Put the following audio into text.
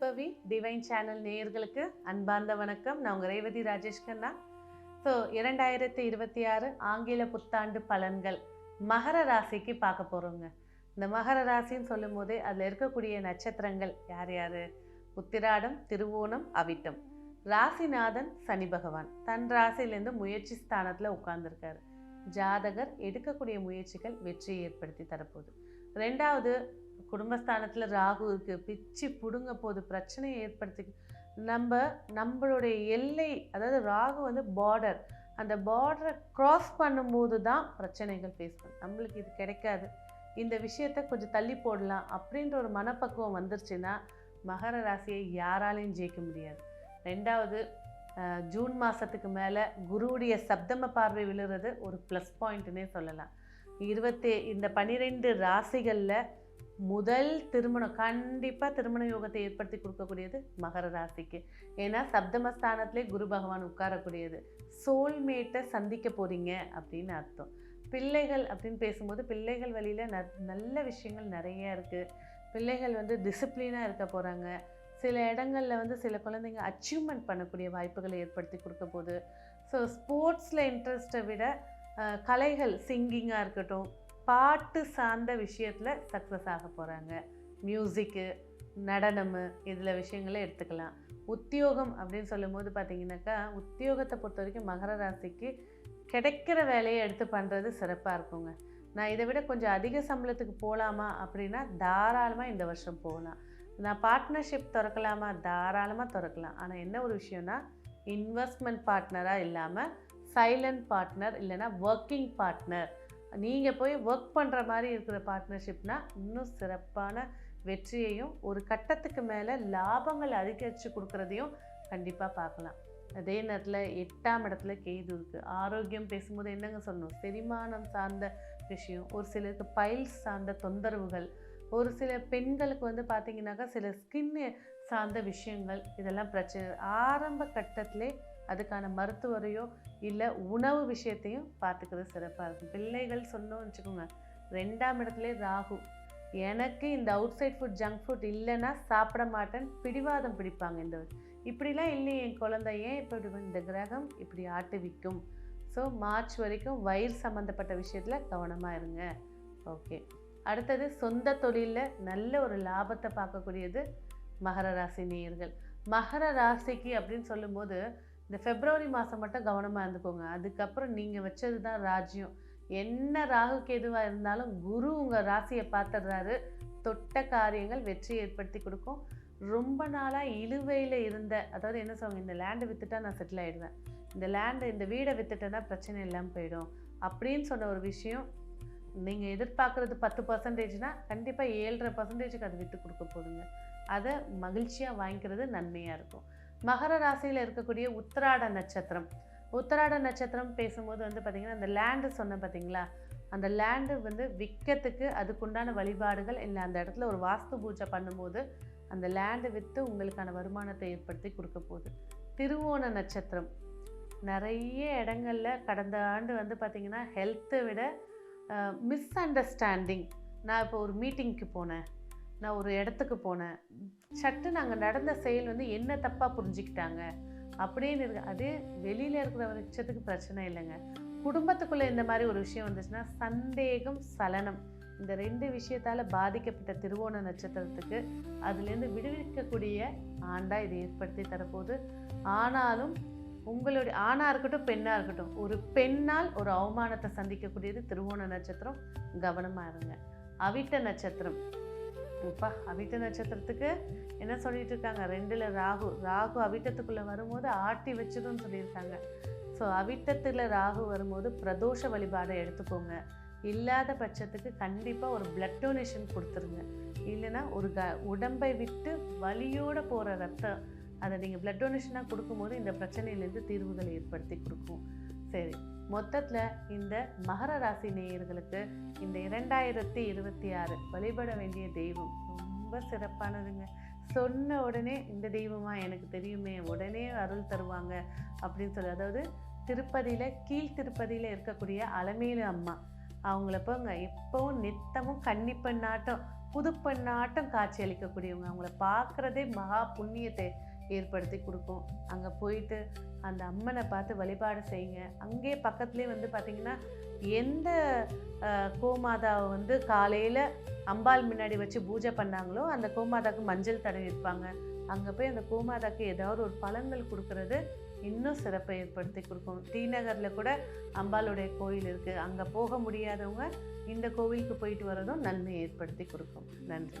Divine channel நேயர்களுக்கு அன்பார்ந்த வணக்கம். நான் உங்கள் ரேவதி ராஜேஷ் கண்ணா. ஸோ இரண்டாயிரத்தி இருபத்தி ஆறு ஆங்கில புத்தாண்டு பலன்கள் மகர ராசிக்கு பார்க்க போகிறோங்க இந்த மகர ராசின்னு சொல்லும் போதே அதில் இருக்கக்கூடிய நட்சத்திரங்கள் யார் யார்? உத்திராடம் திருவோணம் அவிட்டம். ராசிநாதன் சனி பகவான். தன் ராசியிலேருந்து முயற்சி ஸ்தானத்தில் உட்கார்ந்துருக்காரு. ஜாதகர் எடுக்கக்கூடிய முயற்சிகள் வெற்றியை ஏற்படுத்தி தரப்போகுது. ரெண்டாவது குடும்பஸ்தானத்தில் ராகு இருக்கு பிச்சு பிடுங்க போது பிரச்சனையை ஏற்படுத்தி நம்ம நம்மளுடைய எல்லை அதாவது ராகு வந்து பார்டர் அந்த பார்டரை க்ராஸ் பண்ணும்போது தான் பிரச்சனைகள் ஃபேஸ் பண்ணும் நம்மளுக்கு இது கிடைக்காது. இந்த விஷயத்த கொஞ்சம் தள்ளி போடலாம் அப்படின்ற ஒரு மனப்பக்குவம் வந்துருச்சுன்னா மகர ராசியை யாராலையும் ஜெயிக்க முடியாது. ரெண்டாவது ஜூன் மாதத்துக்கு மேலே குருவுடைய சப்தம பார்வை விழுறது ஒரு ப்ளஸ் பாயிண்ட்டுன்னே சொல்லலாம். இருபத்தி இந்த பன்னிரெண்டு ராசிகளில் முதல் திருமணம் கண்டிப்பாக திருமண யோகத்தை ஏற்படுத்தி கொடுக்கக்கூடியது மகர ராசிக்கு. ஏன்னா சப்தமஸ்தானத்திலே குரு பகவான் உட்காரக்கூடியது. சோல்மேட்டை சந்திக்க போகிறீங்க அப்படின்னு அர்த்தம். பிள்ளைகள் அப்படின்னு பேசும்போது பிள்ளைகள் வழியில் ந நல்ல விஷயங்கள் நிறைய இருக்குது பிள்ளைகள் வந்து டிசிப்ளினாக இருக்க போகிறாங்க சில இடங்களில் வந்து சில குழந்தைங்க அச்சீவ்மெண்ட் பண்ணக்கூடிய வாய்ப்புகளை ஏற்படுத்தி கொடுக்க போகுது. ஸோ ஸ்போர்ட்ஸில் இன்ட்ரெஸ்ட்டை விட கலைகள் சிங்கிங்காக இருக்கட்டும் பாட்டு சார்ந்த விஷயத்தில் சக்ஸஸ் ஆக போகிறாங்க மியூசிக்கு நடனம் இதில் விஷயங்களை எடுத்துக்கலாம். உத்தியோகம் அப்படின்னு சொல்லும்போது பார்த்தீங்கன்னாக்கா உத்தியோகத்தை பொறுத்த வரைக்கும் மகர ராசிக்கு கிடைக்கிற வேலையை எடுத்து பண்ணுறது சிறப்பாக இருக்குங்க. நான் இதை விட கொஞ்சம் அதிக சம்பளத்துக்கு போகலாமா அப்படின்னா தாராளமாக இந்த வருஷம் போகலாம். நான் பார்ட்னர்ஷிப் திறக்கலாமா? தாராளமாக திறக்கலாம். ஆனால் என்ன ஒரு விஷயம்னா இன்வெஸ்ட்மெண்ட் பார்ட்னராக இல்லாமல் சைலண்ட் பார்ட்னர் இல்லைன்னா ஒர்க்கிங் பார்ட்னர் நீங்கள் போய் ஒர்க் பண்ணுற மாதிரி இருக்கிற பார்ட்னர்ஷிப்னா இன்னும் சிறப்பான வெற்றியையும் ஒரு கட்டத்துக்கு மேலே லாபங்கள் அதிகரித்து கொடுக்குறதையும் கண்டிப்பாக பார்க்கலாம். அதே நேரத்தில் எட்டாம் இடத்துல கேது இருக்குது ஆரோக்கியம் பேசும்போது என்னங்க சொல்லணும்? செரிமானம் சார்ந்த விஷயம் ஒரு சிலருக்கு பைல்ஸ் சார்ந்த தொந்தரவுகள் ஒரு சில பெண்களுக்கு வந்து பார்த்திங்கனாக்கா சில ஸ்கின்னு சார்ந்த விஷயங்கள் இதெல்லாம் பிரச்சனை. ஆரம்ப கட்டத்திலே அதுக்கான மருத்துவரையோ இல்லை உணவு விஷயத்தையும் பார்த்துக்கிறது சிறப்பாக இருக்கும். பிள்ளைகள் சொன்னோம்னு வச்சுக்கோங்க ரெண்டாம் இடத்துலே ராகு. எனக்கு இந்த outside food junk food இல்லைன்னா சாப்பிட மாட்டேன் பிடிவாதம் பிடிப்பாங்க இந்த இப்படிலாம் இல்லையே என் குழந்தை ஏன் இப்படி இந்த கிரகம் இப்படி ஆட்டுவிக்கும். ஸோ மார்ச் வரைக்கும் வயிறு சம்மந்தப்பட்ட விஷயத்தில் கவனமாக இருங்க. ஓகே அடுத்தது சொந்த தொழிலில் நல்ல ஒரு லாபத்தை பார்க்கக்கூடியது மகர ராசி நேயர்கள். மகர ராசிக்கு அப்படின்னு சொல்லும்போது இந்த ஃபெப்ரவரி மாதம் மட்டும் கவனமாக இருந்துக்கோங்க. அதுக்கப்புறம் நீங்கள் வச்சது தான் ராஜ்யம். என்ன ராகு கேதுவாக இருந்தாலும் குரு உங்கள் ராசியை பார்த்துடுறாரு. தொட்ட காரியங்கள் வெற்றி ஏற்படுத்தி கொடுக்கும். ரொம்ப நாளாக இழுவையில் இருந்த அதாவது என்ன சொல்லுவாங்க இந்த லேண்டை விற்றுட்டா நான் செட்டில் ஆகிடுவேன் இந்த லேண்டை இந்த வீடை விற்றுட்டேன்னா பிரச்சனை இல்லாமல் போயிடும். அப்படின்னு சொன்ன ஒரு விஷயம் நீங்கள் எதிர்பார்க்குறது பத்து பர்சன்டேஜ்னா கண்டிப்பாக ஏழரை பர்சன்டேஜுக்கு அது விற்று கொடுக்க போதுங்க. அதை மகிழ்ச்சியாக வாங்கிக்கிறது நன்மையாக இருக்கும். மகர ராசியில் இருக்கக்கூடிய உத்திராட நட்சத்திரம். உத்திராட நட்சத்திரம் பேசும்போது வந்து பார்த்திங்கன்னா அந்த லேண்டு சொன்னேன் பார்த்தீங்களா அந்த லேண்டு வந்து விற்கிறதுக்கு அதுக்குண்டான வழிபாடுகள் இல்லை. அந்த இடத்துல ஒரு வாஸ்து பூஜை பண்ணும்போது அந்த லேண்டை விற்று உங்களுக்கான வருமானத்தை ஏற்படுத்தி கொடுக்க போகுது. திருவோண நட்சத்திரம். நிறைய இடங்களில் கடந்த ஆண்டு வந்து பார்த்திங்கன்னா ஹெல்த்தை விட மிஸ் அண்டர்ஸ்டாண்டிங் நான் இப்போ ஒரு மீட்டிங்க்கு போனேன். நான் ஒரு இடத்துக்கு போனேன். சட்டு நாங்கள் நடந்த செயல் வந்து என்ன தப்பாக புரிஞ்சுக்கிட்டாங்க? அப்படின்னு இருக்கு அதே வெளியில் இருக்கிற பட்சத்துக்கு பிரச்சனை இல்லைங்க. குடும்பத்துக்குள்ளே இந்த மாதிரி ஒரு விஷயம் வந்துச்சுன்னா சந்தேகம் சலனம் இந்த ரெண்டு விஷயத்தால் பாதிக்கப்பட்ட திருவோண நட்சத்திரத்துக்கு அதுலேருந்து விடுவிக்கக்கூடிய ஆண்டாக இதை ஏற்படுத்தி தரப்போகுது. ஆனாலும் உங்களுடைய ஆணாக இருக்கட்டும் பெண்ணாக இருக்கட்டும் ஒரு பெண்ணால் ஒரு அவமானத்தை சந்திக்கக்கூடியது திருவோண நட்சத்திரம். கவனமாக இருங்க. அவிட்ட நட்சத்திரம். இப்பா அவிட்ட நட்சத்திரத்துக்கு என்ன சொல்லிட்டு இருக்காங்க ரெண்டில் ராகு. ராகு அவிட்டத்துக்குள்ளே வரும்போது ஆட்டி வச்சிடும்னு சொல்லியிருக்காங்க. ஸோ அவிட்டத்தில் ராகு வரும்போது பிரதோஷ வழிபாடை எடுத்துக்கோங்க இல்லாத பட்சத்துக்கு கண்டிப்பாக ஒரு பிளட் டொனேஷன் கொடுத்துருங்க. இல்லைன்னா ஒரு க உடம்பை விட்டு வலியோடு போகிற ரத்தம் அதை நீங்கள் பிளட் டொனேஷனாக கொடுக்கும்போது இந்த பிரச்சனையிலேருந்து தீர்வுகளை ஏற்படுத்தி கொடுக்கும். சரி. மொத்தத்தில் இந்த மகர ராசி நேயர்களுக்கு இந்த இரண்டாயிரத்தி இருபத்தி ஆறு வழிபட வேண்டிய தெய்வம். ரொம்ப சிறப்பானதுங்க. சொன்ன உடனே இந்த தெய்வமா எனக்கு தெரியுமே உடனே அருள் தருவாங்க அப்படின்னு சொல்லி அதாவது திருப்பதியில் கீழ் திருப்பதியில் இருக்கக்கூடிய அலமேலு அம்மா. அவங்கள போங்க. எப்பவும் நித்தமும் கன்னிப்பெண்ணாட்டம் புதுப்பெண்ணாட்டம் காட்சி அளிக்கக்கூடியவங்க. அவங்கள பார்க்குறதே மகா புண்ணியத்தை ஏற்படுத்தி கொடுக்கும். அங்கே போயிட்டு அந்த அம்மனை பார்த்து வழிபாடு செய்யுங்க. அங்கேயே பக்கத்துலேயே வந்து பார்த்திங்கன்னா எந்த கோமாதாவை வந்து காலையில் அம்பாள் முன்னாடி வச்சு பூஜை பண்ணாங்களோ அந்த கோமாதாக்கு மஞ்சள் தடவி இருப்பாங்க. அங்கே போய் அந்த கோமாதாக்கு ஏதாவது ஒரு பழங்கள் கொடுக்கறது இன்னும் சிறப்பை ஏற்படுத்தி கொடுக்கும். டி நகரில் கூட அம்பாளுடைய கோயில் இருக்குது அங்கே போக முடியாதவங்க இந்த கோவிலுக்கு போயிட்டு வரதும் நன்மை ஏற்படுத்தி கொடுக்கும். நன்றி.